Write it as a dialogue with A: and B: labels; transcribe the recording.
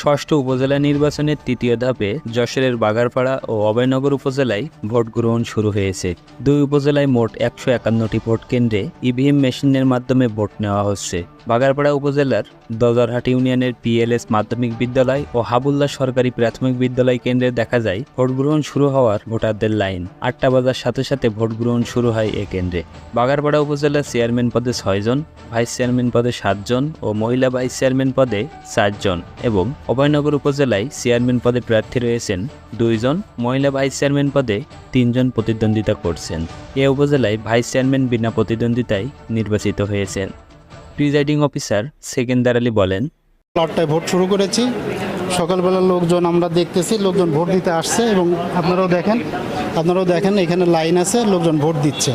A: ষষ্ঠ উপজেলা নির্বাচনের তৃতীয় ধাপে যশোরের বাগারপাড়া ও অভয়নগর উপজেলায় ভোট গ্রহণ শুরু হয়েছে। দুই উপজেলায় মোট একশো একান্নটি ভোট কেন্দ্রে ইভিএম মেশিনের মাধ্যমে ভোট নেওয়া হচ্ছে। বাগারপাড়া উপজেলার দজারহাট ইউনিয়নের পিএলএস মাধ্যমিক বিদ্যালয় ও হাবুল্লা সরকারি প্রাথমিক বিদ্যালয় কেন্দ্রে দেখা যায় ভোট গ্রহণ শুরু হওয়ার ভোটারদের লাইন। আটটা বাজার সাথে সাথে ভোট গ্রহণ শুরু হয় এ কেন্দ্রে। বাগারপাড়া উপজেলার চেয়ারম্যান পদে ছয়জন ভাইস চেয়ারম্যান পদে সাতজন ও মহিলা ভাইস চেয়ারম্যান পদে চারজন এবং অভয়নগর উপজেলায় চেয়ারম্যান পদে প্রার্থী রয়েছেন দুইজন মহিলা ভাইস চেয়ারম্যান পদে তিনজন প্রতিদ্বন্দ্বিতা করছেন। এ উপজেলায় ভাইস চেয়ারম্যান বিনা প্রতিদ্বন্দ্বিতায় নির্বাচিত হয়েছেন। প্রিজাইডিং অফিসার সেকেন্দার আলী বলেন
B: আটটায় ভোট শুরু করেছি। সকালবেলা লোকজন আমরা দেখতেছি, লোকজন ভোট দিতে আসছে এবং আপনারাও দেখেন আপনারাও দেখেন এখানে লাইন আছে, লোকজন ভোট দিচ্ছে।